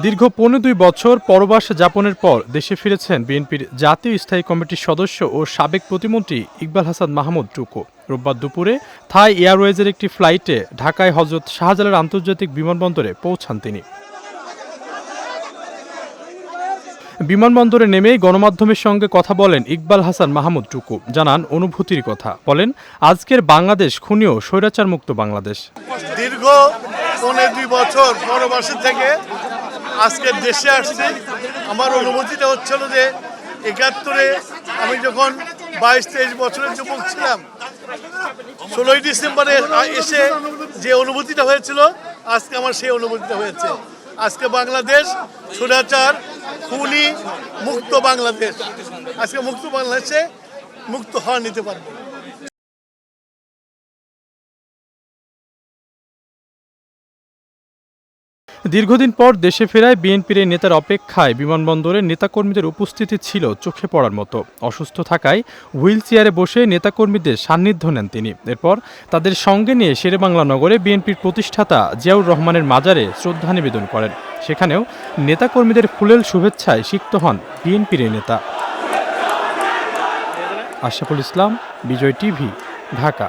দীর্ঘ পৌনে দুই বছর পরবাস যাপনের পর দেশে ফিরেছেন বিএনপির জাতীয় স্থায়ী কমিটির সদস্য ও সাবেক প্রতিমন্ত্রী ইকবাল হাসান মাহমুদ টুকু। রোববার দুপুরে থাই এয়ারওয়েজের একটি ফ্লাইটে ঢাকায় হজরত শাহজালাল আন্তর্জাতিক বিমানবন্দরে পৌঁছান তিনি। বিমানবন্দরে নেমেই গণমাধ্যমের সঙ্গে কথা বলেন ইকবাল হাসান মাহমুদ টুকু। জানান অনুভূতির কথা। বলেন, আজকের বাংলাদেশ খুনিও স্বৈরাচার মুক্ত বাংলাদেশ। দীর্ঘ পনেরো দুই বছর পরবাসী থেকে আজকে দেশে আসছি, আমার অনুভূতিটা হচ্ছিল যে একাত্তরে আমি যখন বাইশ, তেইশ বছরের যুবক ছিলাম, ষোলোই ডিসেম্বরে এসে যে অনুভূতিটা হয়েছিল, আজকে আমার সেই অনুভূতিটা হয়েছে। আজকে বাংলাদেশ সুরাচার খুনি, মুক্ত বাংলাদেশ। আজকে মুক্ত বাংলাদেশে মুক্ত হওয়া নিতে পারব। দীর্ঘদিন পর দেশে ফেরায় বিএনপির এই নেতার অপেক্ষায় বিমানবন্দরে নেতাকর্মীদের উপস্থিতি ছিল চোখে পড়ার মতো। অসুস্থ থাকায় হুইল চেয়ারে বসে নেতাকর্মীদের সান্নিধ্য নেন তিনি। এরপর তাদের সঙ্গে নিয়ে শেরেবাংলা নগরে বিএনপির প্রতিষ্ঠাতা জিয়াউর রহমানের মাজারে শ্রদ্ধা নিবেদন করেন। সেখানেও নেতাকর্মীদের ফুলেল শুভেচ্ছায় সিক্ত হন বিএনপির এই নেতা। আশরাফুল ইসলাম, বিজয় টিভি, ঢাকা।